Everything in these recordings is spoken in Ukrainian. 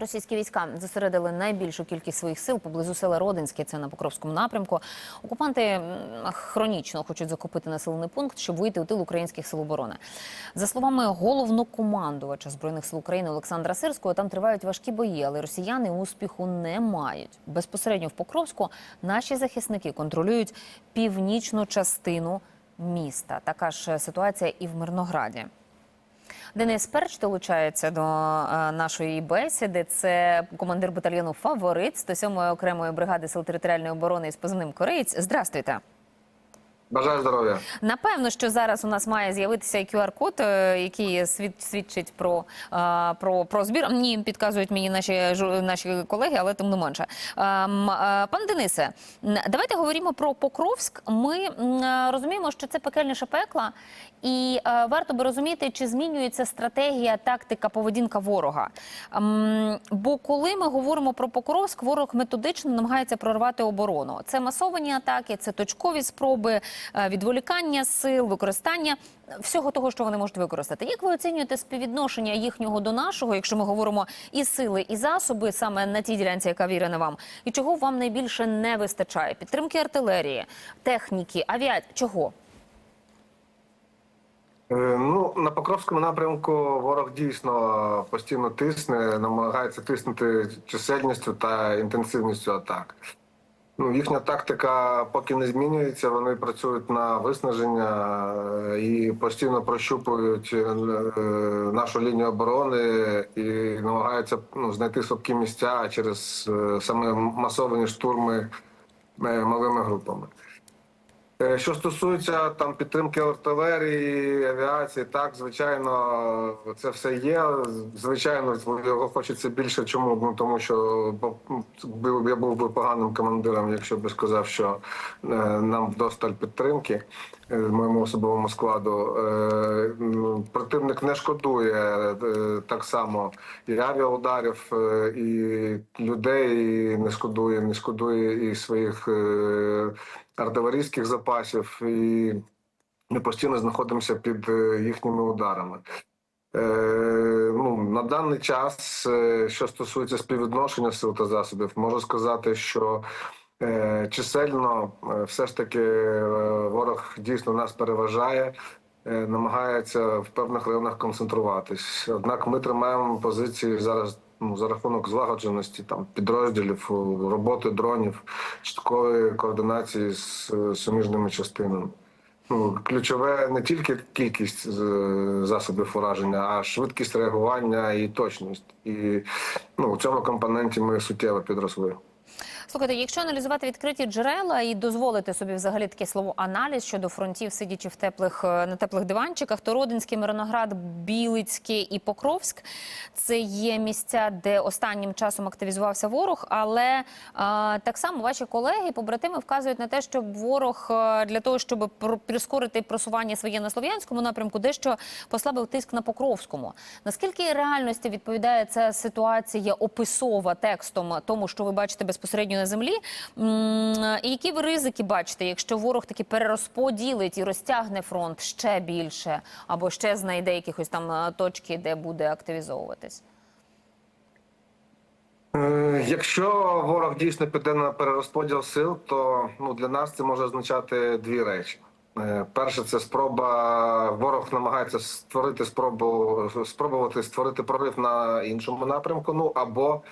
Російські війська зосередили найбільшу кількість своїх сил поблизу села Родинське, це на Покровському напрямку. Окупанти хронічно хочуть захопити населений пункт, щоб вийти у тил українських сил оборони. За словами головнокомандувача збройних сил України Олександра Сирського, там тривають важкі бої, але росіяни успіху не мають. Безпосередньо в Покровську наші захисники контролюють північну частину міста. Така ж ситуація і в Мирнограді. Денис Перч долучається до е, нашої бесіди. Це командир батальйону Фаворит 107-ї окремої бригади сил територіальної оборони із позивним Кореєць. Здрастуйте. Бажаю здоров'я. Напевно, що зараз у нас має з'явитися QR-код, е, який свідчить про, е, про, про збір. Ні, підказують мені наші наші колеги, але тим не менше. Е, м, е, Пане Денисе, давайте говоримо про Покровськ. Ми розуміємо, що це пекельніше пекла, і варто би розуміти, чи змінюється стратегія, тактика, поведінка ворога. Бо коли ми говоримо про Покровськ, ворог методично намагається прорвати оборону. Це масовані атаки, це точкові спроби, відволікання сил, використання всього того, що вони можуть використати. Як ви оцінюєте співвідношення їхнього до нашого, якщо ми говоримо і сили, і засоби саме на тій ділянці, яка вірена вам, і чого вам найбільше не вистачає? Підтримки артилерії, техніки, авіації? Чого? Е, Ну на Покровському напрямку ворог дійсно постійно тисне, намагається тиснути чисельністю та інтенсивністю атак. Ну, їхня тактика поки не змінюється. Вони працюють на виснаження е, і постійно прощупують е, нашу лінію оборони і намагаються ну, знайти слабкі місця через е, саме масовані штурми малими групами. Е, Що стосується там підтримки артилерії, авіації, так звичайно, це все є. Звичайно, його хочеться більше. Чому? Ну тому що я був би поганим командиром, якщо б сказав, що е, нам вдосталь підтримки е, моєму особовому складу. Противник не шкодує так само і авіаударів, і людей не шкодує, не шкодує і своїх. Артилерійських запасів, і ми постійно знаходимося під е, їхніми ударами. Е, ну, на даний час, е, що стосується співвідношення сил та засобів, можу сказати, що е, чисельно е, все ж таки ворог дійсно нас переважає. Намагається в певних районах концентруватись. Однак ми тримаємо позиції зараз ну, за рахунок злагодженості там підрозділів, роботи дронів, чіткої координації з е, суміжними частинами. Ну, ключове не тільки кількість е, засобів ураження, а швидкість реагування і точність. І ну, у цьому компоненті ми суттєво підросли. Слухайте, якщо аналізувати відкриті джерела і дозволити собі взагалі таке слово аналіз щодо фронтів, сидячи в теплих е, на теплих диванчиках, то Родинський, Мироноград, Білицький і Покровськ це є місця, де останнім часом активізувався ворог. Але е, так само ваші колеги, побратими, вказують на те, що ворог е, для того, щоб прискорити просування своє на слов'янському напрямку, дещо послабив тиск на Покровському. Наскільки реальності відповідає ця ситуація описова текстом тому, що ви бачите безпосередньо на землі? І які ви ризики бачите, якщо ворог таки перерозподілить і розтягне фронт ще більше, або ще знайде якихось там е, точки, де буде активізовуватись? Е, Якщо ворог дійсно піде на перерозподіл сил, то ну для нас це може означати дві речі. Е, Перше, це спроба. Ворог намагається створити спробу спробувати створити прорив на іншому напрямку. Ну або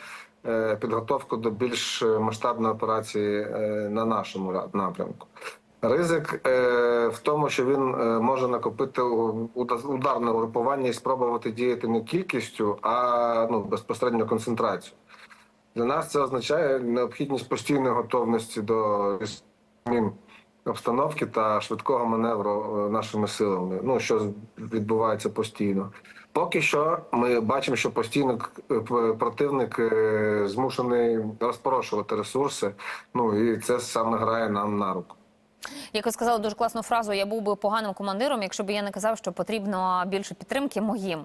підготовку до більш масштабної операції е, на нашому напрямку. Ризик е, в тому, що він е, може накопити уда- ударне угрупування і спробувати діяти не кількістю, а ну безпосередньо концентрацію. Для нас це означає необхідність постійної готовності до змін обстановки та швидкого маневру е, нашими силами. Ну що відбувається постійно. Поки що ми бачимо, що постійно е, противник е, змушений розпорошувати ресурси. Ну і це саме грає нам на руку. Якось сказали дуже класну фразу: я був би поганим командиром, якщо б я не казав, що потрібно більше підтримки моїм.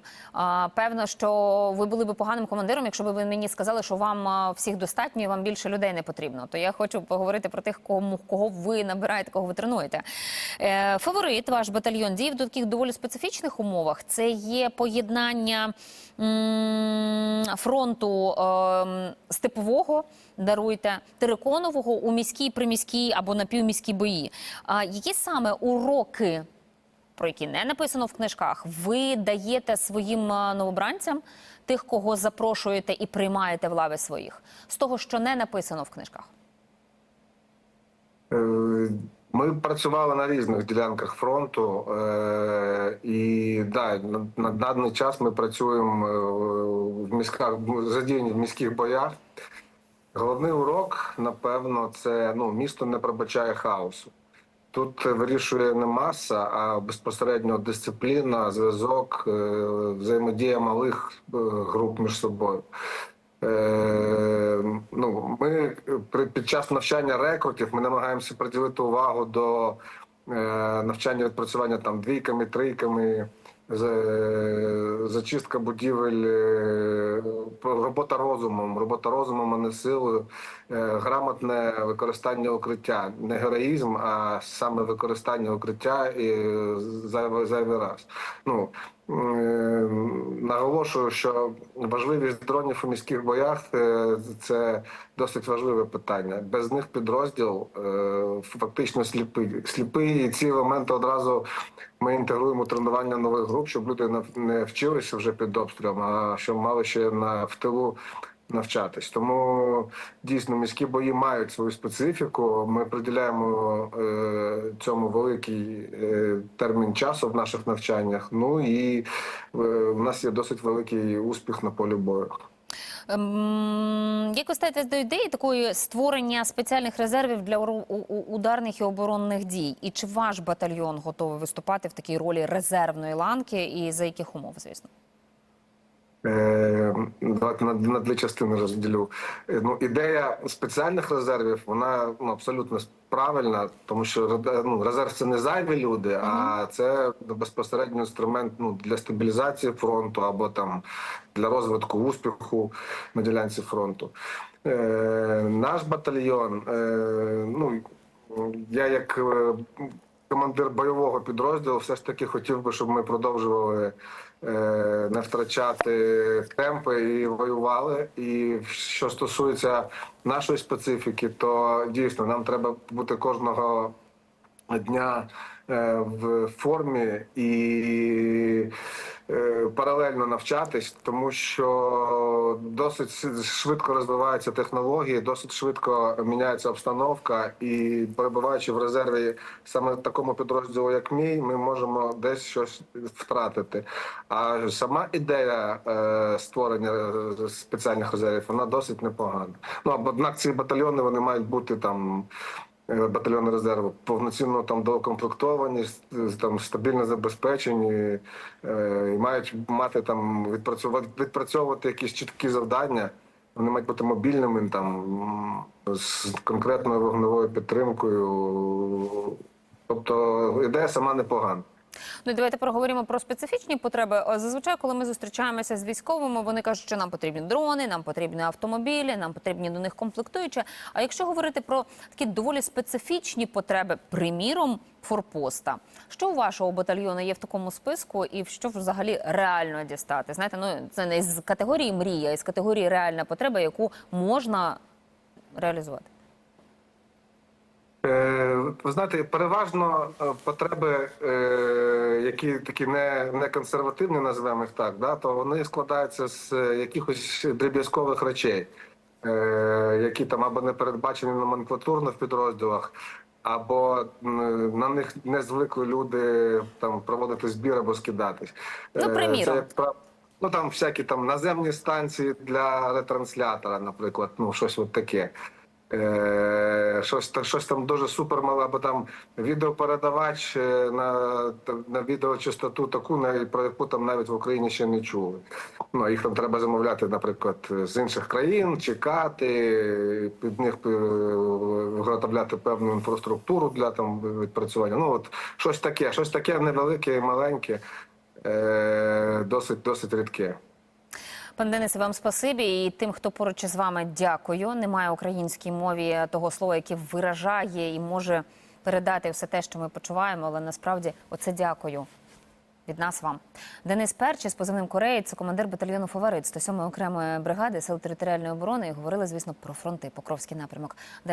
Певно, що ви були б поганим командиром, якщо б ви мені сказали, що вам всіх достатньо і вам більше людей не потрібно. То я хочу поговорити про тих, кому кого ви набираєте, кого ви тренуєте. Е, фаворит, ваш батальйон діє в таких доволі специфічних умовах. Це є поєднання фронту ем, степового, даруйте, териконового у міській, приміській або напівміській бої. А які саме уроки, про які не написано в книжках, ви даєте своїм новобранцям, тих, кого запрошуєте і приймаєте в лави своїх, з того, що не написано в книжках? Е, Ми працювали на різних ділянках фронту, е, і да, на, даний час ми працюємо е, в міськах задіяні в міських боях. Головний урок, напевно, це ну, місто не пробачає хаосу. Тут вирішує не маса, а безпосередньо дисципліна, зв'язок, е, взаємодія малих е, груп між собою. Е, ну, ми під час навчання рекрутів ми намагаємося приділити увагу до е, навчання відпрацювання там двійками, трійками, зачистка будівель, е, робота розумом, робота розумом, а не силою, е, грамотне використання укриття, не героїзм, а саме використання укриття і зайвий, зайвий раз. Ну, наголошую, що важливість дронів у міських боях е, це досить важливе питання. Без них підрозділ е, фактично сліпий. Сліпий і ці елементи одразу ми інтегруємо тренування нових груп, щоб люди не вчилися вже під обстрілом, а щоб мали ще на в тилу навчатись. Тому дійсно міські бої мають свою специфіку. Ми приділяємо е, цьому великий е, термін часу в наших навчаннях. Ну і е, у нас є досить великий успіх на полі бою. Ем, Як ви ставитесь до ідеї такої створення спеціальних резервів для ударних і оборонних дій? І чи ваш батальйон готовий виступати в такій ролі резервної ланки, і за яких умов, звісно? Е, Давайте на, на дві частини розділю. Е, Ну, ідея спеціальних резервів, вона ну, абсолютно правильна, тому що ну, резерв це не зайві люди, а це безпосередньо інструмент ну, для стабілізації фронту або там для розвитку успіху на ділянці фронту. Е, наш батальйон, е, ну я як е, командир бойового підрозділу, все ж таки хотів би, щоб ми продовжували е, не втрачати темпи і воювали. І що стосується нашої специфіки, то дійсно нам треба бути кожного дня в формі і е, паралельно навчатись, тому що досить швидко розвиваються технології, досить швидко міняється обстановка, і перебуваючи в резерві саме такому підрозділу, як мій, ми можемо десь щось втратити. А сама ідея е, створення е, спеціальних резервів вона досить непогана. Ну однак ці батальйони вони мають бути там е, батальйони резерву повноцінно там доукомплектовані, там стабільно забезпечені, е, і мають мати там відпрацьовувати відпрацьовувати якісь чіткі завдання. Вони мають бути мобільними там з конкретною вогневою підтримкою. Тобто ідея сама непогана. Ну і давайте проговоримо про специфічні потреби. Зазвичай, коли ми зустрічаємося з військовими, вони кажуть, що нам потрібні дрони, нам потрібні автомобілі, нам потрібні до них комплектуючі. А якщо говорити про такі доволі специфічні потреби, приміром, форпоста, що у вашого батальйону є в такому списку, і що взагалі реально дістати? Знаєте, ну це не з категорії мрія, а з категорії реальна потреба, яку можна реалізувати. Е, Ви знаєте, переважно е, потреби, е, які такі не, не консервативні, називаємо їх так, да, то вони складаються з якихось дріб'язкових речей, які там або не передбачені номенклатурно в підрозділах, або на них не звикли люди там проводити збір або скидатись. Ну, приміром. Це, ну там всякі там наземні станції для ретранслятора, наприклад, ну щось от таке. Е, щось, щось там дуже супер мало, або там відеопередавач е, на, на відеочастоту таку, про яку там навіть в Україні ще не чули. Ну, їх там треба замовляти, наприклад, з інших країн, чекати, під них е, виготовляти певну інфраструктуру для там відпрацювання. Ну от щось таке, щось таке невелике і маленьке, досить досить рідке. Пан Денисе, вам спасибі і тим, хто поруч із вами, дякую. Немає українській мові того слова, яке виражає і може передати все те, що ми почуваємо, але насправді оце дякую. Від нас вам. Денис Перчі з позивним Кореєць, це командир батальйону Фаворит 107-ї окремої бригади Сил територіальної оборони. І говорили, звісно, про фронти, Покровський напрямок. Далі.